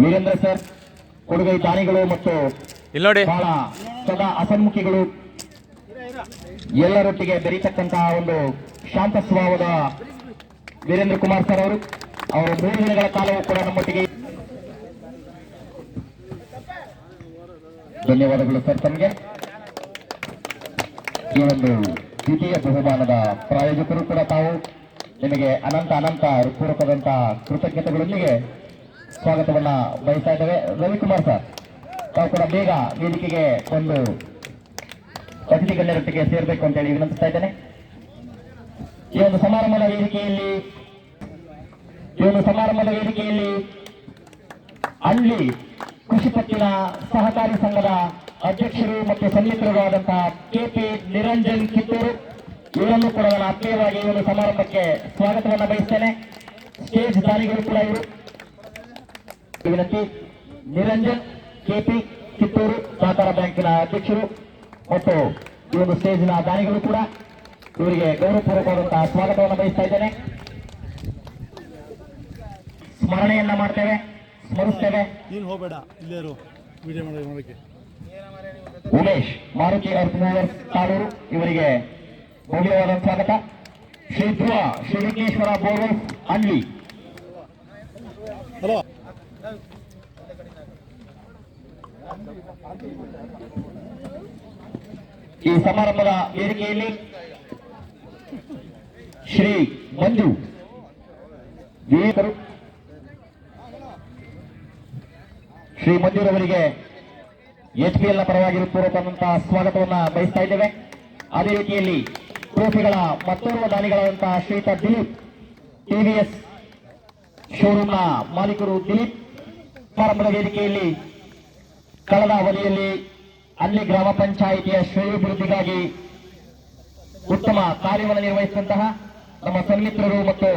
Veerendra sir ಕೊಡುಗೈ ದಾನಿಗಳು ಮತ್ತು ನೋಡಿ. ಬಹಳ ಸದಾ ಅಸನ್ಮುಖಿಗಳು ಎಲ್ಲರೊಟ್ಟಿಗೆ ಬೆರೀತಕ್ಕಂತಹ ಒಂದು ಶಾಂತ ಸ್ವಭಾವದ ವೀರೇಂದ್ರ ಕುಮಾರ್ ಸರ್ ಅವರು. ಅವರ ಮೂರು ದಿನಗಳ ಕಾಲವೂ ಕೂಡ ನಮ್ಮೊಟ್ಟಿಗೆ ಧನ್ಯವಾದಗಳು ಸರ್ ತಮಗೆ. ಈ ಒಂದು ದ್ವಿತೀಯ ಬಹುಮಾನದ ಪ್ರಾಯೋಜಕರು ಕೂಡ ತಾವು. ನಿಮಗೆ ಅನಂತ ಅನಂತ ಪೂರ್ವಕದಂತಹ ಕೃತಜ್ಞತೆಗಳೊಂದಿಗೆ ಸ್ವಾಗತವನ್ನ ಬಯಸ್ತಾ ಇದ್ದೇವೆ. ರವಿಕುಮಾರ್ ಸರ್, ತಾವು ಕೂಡ ಬೇಗ ವೇದಿಕೆಗೆ ಒಂದು ಅತಿಥಿ ಗಣ್ಯರೊಟ್ಟಿಗೆ ಸೇರಬೇಕು ಅಂತೇಳಿ ವಿನಂತಿಸ್ತಾ ಇದ್ದೇನೆ. ಈ ಒಂದು ಸಮಾರಂಭದ ವೇದಿಕೆಯಲ್ಲಿ, ಈ ಒಂದು ಸಮಾರಂಭದ ವೇದಿಕೆಯಲ್ಲಿ ಅಲ್ಲಿ ಕೃಷಿ ಪತ್ತಿನ ಸಹಕಾರಿ ಸಂಘದ ಅಧ್ಯಕ್ಷರು ಮತ್ತು ಸನ್ನಿಹಿತರು ಆದಂತಹ ಕೆಪಿ ನಿರಂಜನ್ ಕಿತ್ತೂರು. ಇವರನ್ನು ಕೂಡ ನಾನು ಆತ್ಮೀಯವಾಗಿ ಈ ಒಂದು ಸಮಾರಂಭಕ್ಕೆ ಸ್ವಾಗತವನ್ನು ಬಯಸ್ತೇನೆ. ಸ್ಟೇಜ್ ದಾನಿಗಳು ಕೂಡ ಇವರು. ವಿನಂತಿ ನಿರಂಜನ್ ಕೆಪಿ ಕಿತ್ತೂರು ಸಹಕಾರ ಬ್ಯಾಂಕಿನ ಅಧ್ಯಕ್ಷರು ಮತ್ತು ಈ ಒಂದು ಸ್ಟೇಜ್ನ ದಾನಿಗಳು ಕೂಡ ಇವರಿಗೆ ಗೌರವಪೂರ್ವಕವಾದಂತಹ ಸ್ವಾಗತವನ್ನು ಬಯಸ್ತಾ ಇದ್ದೇನೆ. ಸ್ಮರಣೆಯನ್ನ ಮಾಡ್ತೇವೆ ಸ್ಮರಿಸ್ತೇವೆ. ನೀನು ಹೋಗಬೇಡ ವಿಡಿಯೋ ಮಾಡೋಕ್ಕೆ ಉಮೇಶ್ ಮಾರುತಿ ಅರ್ಥ ತಾಲೂರು ಇವರಿಗೆ ಭವ್ಯವಾದ ಚಾಲಕ ಸೇತುವ ವಿಘ್ನೇಶ್ವರ ಬೋರ್ವೆಲ್ಸ್ ಹಲೋ. ಈ ಸಮಾರಂಭದ ವೇದಿಕೆಯಲ್ಲಿ ಶ್ರೀ ಮಂಜು. ವಿವೇಕರು. ಶ್ರೀ ಮಂಜುರವರಿಗೆ ಎಚ್ ಪಿ ಎಲ್ನ ಪರವಾಗಿ ಪೂರ್ವಕವಾದಂತಹ ಸ್ವಾಗತವನ್ನ ಬಯಸ್ತಾ ಇದ್ದೇವೆ. ಅದೇ ರೀತಿಯಲ್ಲಿ ಟ್ರೋಫಿಗಳ ಮತ್ತೋರ್ವ ದಾನಿಗಳಾದಂತಹ ಶ್ರೀತ ದಿಲೀಪ್ ಟಿವಿಎಸ್ ಶೋರೂಮ್ನ ಮಾಲೀಕರು ದಿಲೀಪ್ ಪ್ರಾರಂಭದ ವೇದಿಕೆಯಲ್ಲಿ ಕಳೆದ ಅವಧಿಯಲ್ಲಿ ಅಲ್ಲಿ ಗ್ರಾಮ ಪಂಚಾಯಿತಿಯ ಶ್ರೇಯಾಭಿವೃದ್ಧಿಗಾಗಿ ಉತ್ತಮ ಕಾರ್ಯವನ್ನು ನಿರ್ವಹಿಸಿದಂತಹ ನಮ್ಮ ಸನ್ಮಿತ್ರರು ಮತ್ತು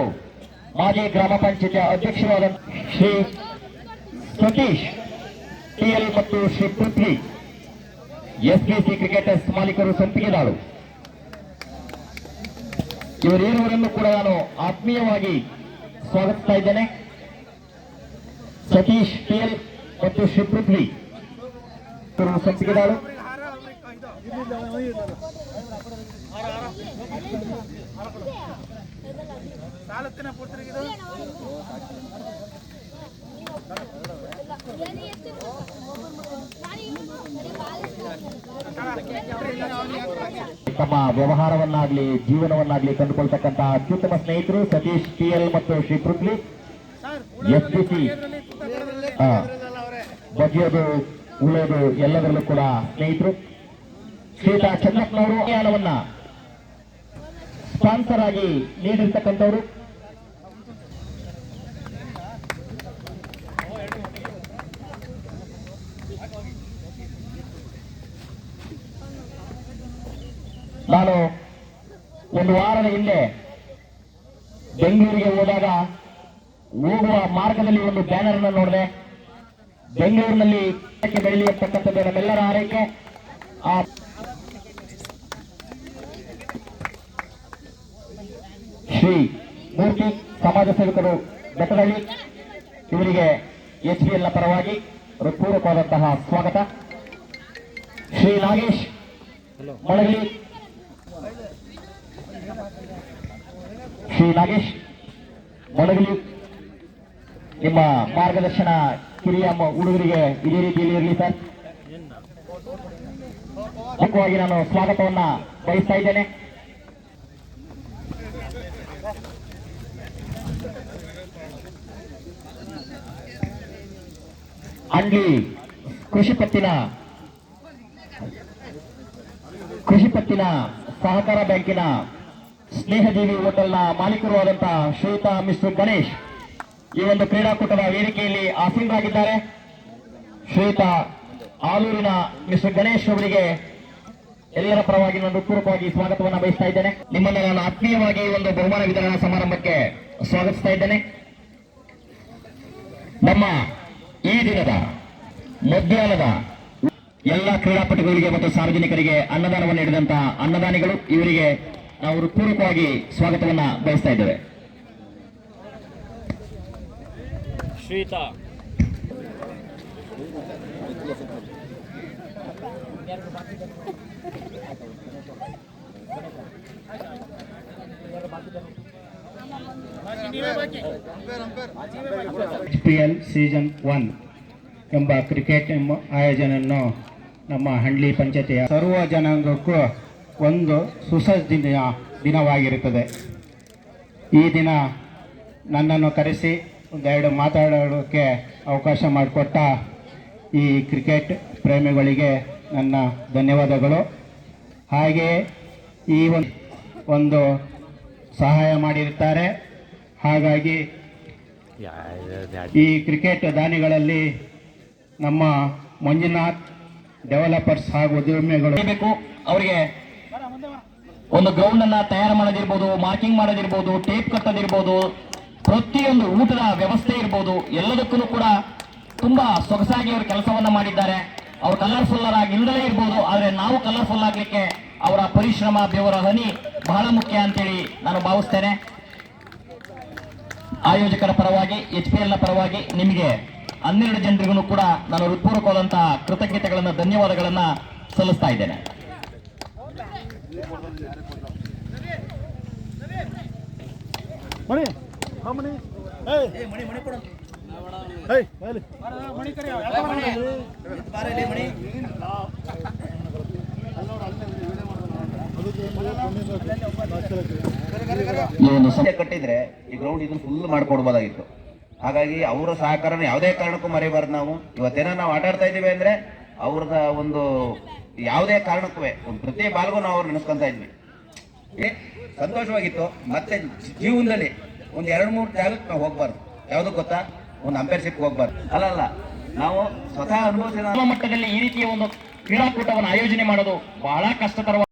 ಮಾಜಿ ಗ್ರಾಮ ಪಂಚಾಯತಿಯ ಅಧ್ಯಕ್ಷರಾದ ಶ್ರೀ ಸತೀಶ್ ಟಿಎಲ್ ಮತ್ತು ಶ್ರೀ ಪೃಥ್ವಿ ಎಸ್ಬಿಸಿ ಕ್ರಿಕೆಟರ್ಸ್ ಮಾಲೀಕರು ಸಂಪಿಗೆದಾಳು ಇವರೇರುವರನ್ನು ಕೂಡ ನಾನು ಆತ್ಮೀಯವಾಗಿ ಸ್ವಾಗತಿಸ್ತಾ ಇದ್ದೇನೆ. ಸತೀಶ್ ಟಿಎಲ್ ಮತ್ತು ಶ್ರೀ ಸಂಪಿಗೆದಾರು ತಾಲೂಕಿನ ಸಂಪಿಗೆದಾಳು ತಮ್ಮ ವ್ಯವಹಾರವನ್ನಾಗ್ಲಿ ಜೀವನವನ್ನಾಗ್ಲಿ ಕಂಡುಕೊಳ್ತಕ್ಕಂತಹ ಅತ್ಯುತ್ತಮ ಸ್ನೇಹಿತರು ಸತೀಶ್ ಟಿಎಲ್ ಮತ್ತು ಶ್ರೀ ಪೃಥ್ವಿ. ಎಸ್ಬಿಸಿ ಬಗೆಯೋದು ಉಳಿಯೋದು ಎಲ್ಲದರಲ್ಲೂ ಕೂಡ ಸ್ನೇಹಿತರು. ಶ್ರೀತಾ ಚನ್ನಪ್ಪನವರು ಸ್ಪಾನ್ಸರ್ ಆಗಿ ನೀಡಿರ್ತಕ್ಕಂಥವ್ರು. ನಾನು ಒಂದು ವಾರದ ಹಿಂದೆ ಬೆಂಗಳೂರಿಗೆ ಹೋದಾಗ ಹೋಗುವ ಮಾರ್ಗದಲ್ಲಿ ಒಂದು ಬ್ಯಾನರ್ ಅನ್ನು ನೋಡಿದೆ. ಬೆಂಗಳೂರಿನಲ್ಲಿ ಬೆಳಿ ಅಂತಕ್ಕಂಥದ್ದು ನಮ್ಮೆಲ್ಲರ ಆರೈಕೆ ಆ ಶ್ರೀ ಮೂರ್ತಿ ಸಮಾಜ ಸೇವಕರು ಬೆಟ್ಟದಳ್ಳಿ ಇವರಿಗೆ ಎಚ್ ಬಿ ಎಲ್ನ ಪರವಾಗಿ ಹೃತ್ಪೂರ್ವಕವಾದಂತಹ ಸ್ವಾಗತ. ಶ್ರೀ ನಾಗೇಶ್ ಮೊಳಗಲಿ ಶ್ರೀ ನಾಗೇಶ್ ಮೊಳಗಲಿ ನಿಮ್ಮ ಮಾರ್ಗದರ್ಶನ ಕಿರಿಯ ಹುಡುಗರಿಗೆ ಇದೇ ರೀತಿಯಲ್ಲಿ ಇರಲಿ ಸರ್. ಮುಖ್ಯವಾಗಿ ನಾನು ಸ್ವಾಗತವನ್ನ ಬಯಸ್ತಾ ಇದ್ದೇನೆ. ಅಂಗಿ ಕೃಷಿ ಪತ್ತಿನ ಕೃಷಿ ಪತ್ತಿನ ಸಹಕಾರ ಬ್ಯಾಂಕಿನ ಸ್ನೇಹಜೀವಿ ಹೋಟೆಲ್ನ ಮಾಲೀಕರು ಆದಂತಹ ಶ್ರೀಯುತ ಮಿಸ್ಟರ್ ಗಣೇಶ್ ಈ ಒಂದು ಕ್ರೀಡಾಕೂಟದ ವೇದಿಕೆಯಲ್ಲಿ ಆಸೀನರಾಗಿದ್ದಾರೆ. ಶ್ರೀಯುತ ಆಲೂರಿನ ಮಿಸ್ಟರ್ ಗಣೇಶ್ ಅವರಿಗೆ ಎಲ್ಲರ ಪರವಾಗಿ ನಾನು ಪೂರ್ವಕವಾಗಿ ಸ್ವಾಗತವನ್ನು ಬಯಸ್ತಾ ಇದ್ದೇನೆ. ನಿಮ್ಮನ್ನು ನಾನು ಆತ್ಮೀಯವಾಗಿ ಒಂದು ಬಹುಮಾನ ವಿತರಣಾ ಸಮಾರಂಭಕ್ಕೆ ಸ್ವಾಗತಿಸ್ತಾ ಇದ್ದೇನೆ. ನಮ್ಮ ಈ ದಿನದ ಮಧ್ಯಾಹ್ನದ ಎಲ್ಲ ಕ್ರೀಡಾಪಟುಗಳಿಗೆ ಮತ್ತು ಸಾರ್ವಜನಿಕರಿಗೆ ಅನ್ನದಾನವನ್ನು ನೀಡಿದಂತಹ ಅನ್ನದಾನಿಗಳು. ಇವರಿಗೆ ನಾವು ಪೂರ್ವಕವಾಗಿ ಸ್ವಾಗತವನ್ನ ಬಯಸ್ತಾ ಇದ್ದೇವೆ. Shweta. H P L season one ಎಂಬ ಕ್ರಿಕೆಟ್ ಎಂಬ ಆಯೋಜನೆಯನ್ನು ನಮ್ಮ ಹಳ್ಳಿ ಪಂಚಾಯತಿಯ ಸರ್ವ ಜನಾಂಗಕ್ಕೂ ಒಂದು ಸುಸಜ್ಜಿನ ದಿನವಾಗಿರುತ್ತದೆ. ಈ ದಿನ ನನ್ನನ್ನು ಕರೆಸಿ ಒಂದೆರಡು ಮಾತಾಡೋಕ್ಕೆ ಅವಕಾಶ ಮಾಡಿಕೊಟ್ಟ ಈ ಕ್ರಿಕೆಟ್ ಪ್ರೇಮಿಗಳಿಗೆ ನನ್ನ ಧನ್ಯವಾದಗಳು. ಹಾಗೆಯೇ ಈ ಒಂದು ಸಹಾಯ ಮಾಡಿರುತ್ತಾರೆ. ಹಾಗಾಗಿ ಈ ಕ್ರಿಕೆಟ್ ದಾನಿಗಳಲ್ಲಿ ನಮ್ಮ ಮಂಜುನಾಥ್, ಡೆವಲಪರ್ಸ್ ಹಾಗೂ ಉದ್ಯಮಿಗಳು. ಅವರಿಗೆ ಒಂದು ಗ್ರೌಂಡ್ ಅನ್ನ ತಯಾರು ಮಾಡೋದಿರ್ಬೋದು, ಮಾರ್ಕಿಂಗ್ ಮಾಡೋದಿರ್ಬೋದು, ಟೇಪ್ ಕಟ್ಟೋದಿರ್ಬೋದು, ಪ್ರತಿಯೊಂದು ಊಟದ ವ್ಯವಸ್ಥೆ ಇರ್ಬೋದು, ಎಲ್ಲದಕ್ಕೂ ಕೂಡ ತುಂಬಾ ಸೊಗಸಾಗಿ ಅವರು ಕೆಲಸವನ್ನ ಮಾಡಿದ್ದಾರೆ. ಅವರು ಕಲರ್ಫುಲ್ ಆಗಿಲ್ಲದೇ ಇರ್ಬೋದು, ಆದ್ರೆ ನಾವು ಕಲರ್ಫುಲ್ ಆಗ್ಲಿಕ್ಕೆ ಅವರ ಪರಿಶ್ರಮ, ಬೆವರ ಹನಿ ಬಹಳ ಮುಖ್ಯ ಅಂತೇಳಿ ನಾನು ಭಾವಿಸ್ತೇನೆ. ಆಯೋಜಕರ ಪರವಾಗಿ ಎಚ್ ಪಿ ಎಲ್ನ ಪರವಾಗಿ ನಿಮಗೆ ಹನ್ನೆರಡು ಜನರಿಗೂ ಕೂಡ ನಾನು ಹೃತ್ಪೂರ್ವಕವಾದಂತಹ ಕೃತಜ್ಞತೆಗಳನ್ನ, ಧನ್ಯವಾದಗಳನ್ನ ಸಲ್ಲಿಸ್ತಾ ಇದ್ದೇನೆ. ಮಣಿ, ಹಾ ಮಣಿ. ಏಯ್. ಮಣಿ ಮಣಿ ಕೊಡು ಏಯ್ ಬಾಯಲ್ಲಿ ಮಣಿ ಕರಿ ಈ ಒಂದು ಮಣಿ ಕಟ್ಟಿದ್ರೆ ಈ ಗ್ರೌಂಡ್ ಇದನ್ನ ಫುಲ್ ಮಾಡ್ಕೊಡ್ಬೋದಾಗಿತ್ತು. ಹಾಗಾಗಿ ಅವರ ಸಹಕಾರನ ಯಾವುದೇ ಕಾರಣಕ್ಕೂ ಮರಿಬಾರ್ದು ನಾವು. ಇವತ್ತೇನೋ ನಾವು ಆಟ ಆಡ್ತಾ ಅಂದ್ರೆ ಅವ್ರದ ಒಂದು ಯಾವುದೇ ಕಾರಣಕ್ಕೂ ಒಂದು ಪ್ರತಿ ಬಾಲ್ಗೂ ನಾವು ಅವ್ರು ನೆನೆಸ್ಕೊಂತ ಇದ್ವಿ. ಏ, ಸಂತೋಷವಾಗಿತ್ತು. ಮತ್ತೆ ಜೀವನದಲ್ಲಿ ಒಂದು ಎರಡು ಮೂರು ಜಾಗಕ್ಕೆ ನಾವು ಹೋಗ್ಬಾರ್ದು. ಯಾವುದು ಗೊತ್ತಾ? ಒಂದು ಅಂಪೈರ್ಶಿಪ್ ಹೋಗ್ಬಾರ್ದು. ಅಲ್ಲ ಅಲ್ಲ. ನಾವು ಸ್ವತಃ ಅನುಭವಿಸಿದ ಮಟ್ಟದಲ್ಲಿ ಈ ರೀತಿಯ ಒಂದು ಕ್ರೀಡಾಕೂಟವನ್ನು ಆಯೋಜನೆ ಮಾಡೋದು ಬಹಳ ಕಷ್ಟಕರವಾದ